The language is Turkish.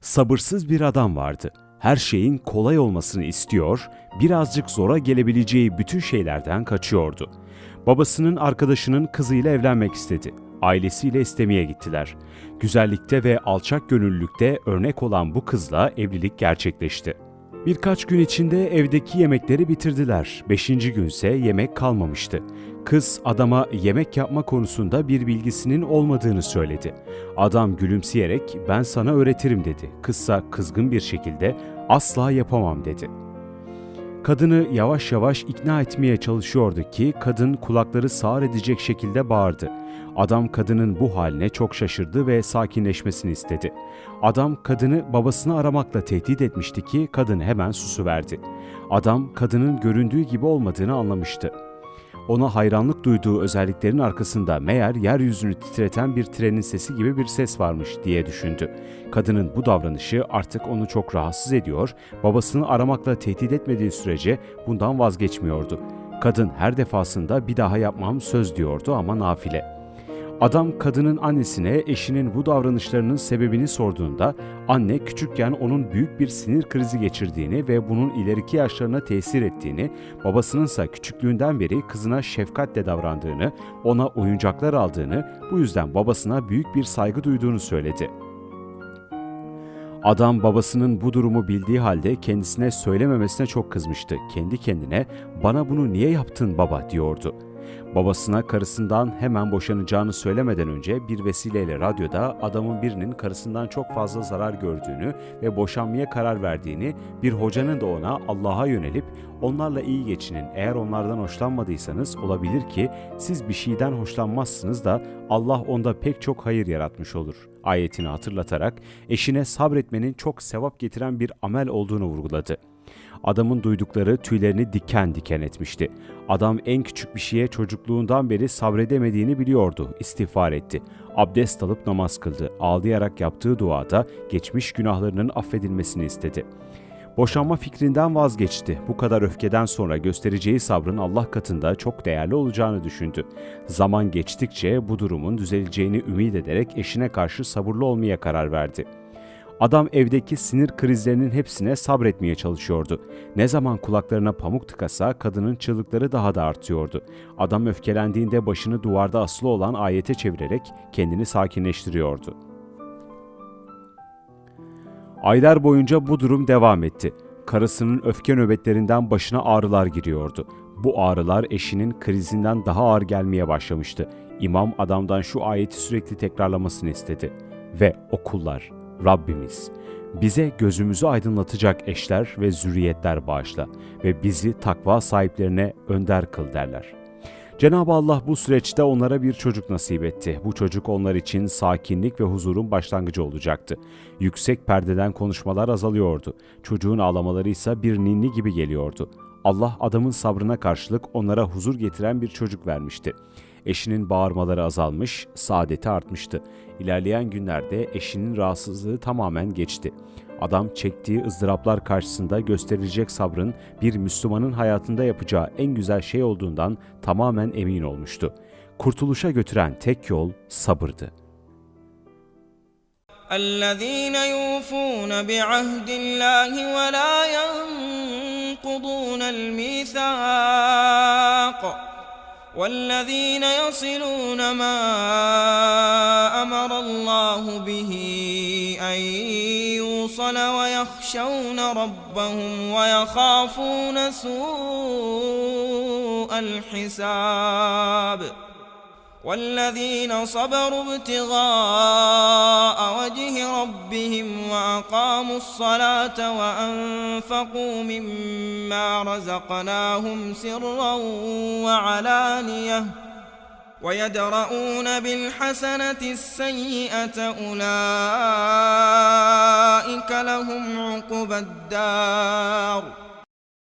Sabırsız bir adam vardı. Her şeyin kolay olmasını istiyor, birazcık zora gelebileceği bütün şeylerden kaçıyordu. Babasının arkadaşının kızıyla evlenmek istedi. Ailesiyle istemeye gittiler. Güzellikte ve alçak gönüllülükte örnek olan bu kızla evlilik gerçekleşti. Birkaç gün içinde evdeki yemekleri bitirdiler. Beşinci günse yemek kalmamıştı. Kız adama yemek yapma konusunda bir bilgisinin olmadığını söyledi. Adam gülümseyerek ben sana öğretirim dedi. Kızsa kızgın bir şekilde asla yapamam dedi. Kadını yavaş yavaş ikna etmeye çalışıyordu ki kadın kulakları sağır edecek şekilde bağırdı. Adam kadının bu haline çok şaşırdı ve sakinleşmesini istedi. Adam kadını babasını aramakla tehdit etmişti ki kadın hemen susuverdi. Adam kadının göründüğü gibi olmadığını anlamıştı. Ona hayranlık duyduğu özelliklerin arkasında meğer yeryüzünü titreten bir trenin sesi gibi bir ses varmış diye düşündü. Kadının bu davranışı artık onu çok rahatsız ediyor, babasını aramakla tehdit etmediği sürece bundan vazgeçmiyordu. Kadın her defasında bir daha yapmam söz diyordu ama nafile. Adam kadının annesine eşinin bu davranışlarının sebebini sorduğunda anne küçükken onun büyük bir sinir krizi geçirdiğini ve bunun ileriki yaşlarına tesir ettiğini, babasınınsa küçüklüğünden beri kızına şefkatle davrandığını, ona oyuncaklar aldığını, bu yüzden babasına büyük bir saygı duyduğunu söyledi. Adam babasının bu durumu bildiği halde kendisine söylememesine çok kızmıştı. Kendi kendine bana bunu niye yaptın baba diyordu. Babasına karısından hemen boşanacağını söylemeden önce bir vesileyle radyoda adamın birinin karısından çok fazla zarar gördüğünü ve boşanmaya karar verdiğini, bir hocanın da ona Allah'a yönelip onlarla iyi geçinin. Eğer onlardan hoşlanmadıysanız olabilir ki siz bir şeyden hoşlanmazsınız da Allah onda pek çok hayır yaratmış olur. Ayetini hatırlatarak eşine sabretmenin çok sevap getiren bir amel olduğunu vurguladı. Adamın duydukları tüylerini diken diken etmişti. Adam en küçük bir şeye çocukluğundan beri sabredemediğini biliyordu, istiğfar etti. Abdest alıp namaz kıldı. Ağlayarak yaptığı duada geçmiş günahlarının affedilmesini istedi. Boşanma fikrinden vazgeçti. Bu kadar öfkeden sonra göstereceği sabrın Allah katında çok değerli olacağını düşündü. Zaman geçtikçe bu durumun düzeleceğini ümit ederek eşine karşı sabırlı olmaya karar verdi. Adam evdeki sinir krizlerinin hepsine sabretmeye çalışıyordu. Ne zaman kulaklarına pamuk tıkasa kadının çığlıkları daha da artıyordu. Adam öfkelendiğinde başını duvarda asılı olan ayete çevirerek kendini sakinleştiriyordu. Aylar boyunca bu durum devam etti. Karısının öfke nöbetlerinden başına ağrılar giriyordu. Bu ağrılar eşinin krizinden daha ağır gelmeye başlamıştı. İmam adamdan şu ayeti sürekli tekrarlamasını istedi. Ve okullar, Rabbimiz, bize gözümüzü aydınlatacak eşler ve zürriyetler bağışla ve bizi takva sahiplerine önder kıl derler. Cenab-ı Allah bu süreçte onlara bir çocuk nasip etti. Bu çocuk onlar için sakinlik ve huzurun başlangıcı olacaktı. Yüksek perdeden konuşmalar azalıyordu. Çocuğun ağlamaları ise bir ninni gibi geliyordu. Allah adamın sabrına karşılık onlara huzur getiren bir çocuk vermişti. Eşinin bağırmaları azalmış, saadeti artmıştı. İlerleyen günlerde eşinin rahatsızlığı tamamen geçti. Adam çektiği ızdıraplar karşısında gösterilecek sabrın bir Müslümanın hayatında yapacağı en güzel şey olduğundan tamamen emin olmuştu. Kurtuluşa götüren tek yol sabırdı. الذين يوفون بعهد الله ولا ينقضون الميثاق والذين يصلون ما أمر الله به أن يوصل ويخشون ربهم ويخافون سوء الحساب والذين صبروا ابتغاء وجه ربهم وأقاموا الصلاة وأنفقوا مما رزقناهم سرا وعلانية ويدرؤون بالحسنة السيئة أولئك لهم عقبى الدار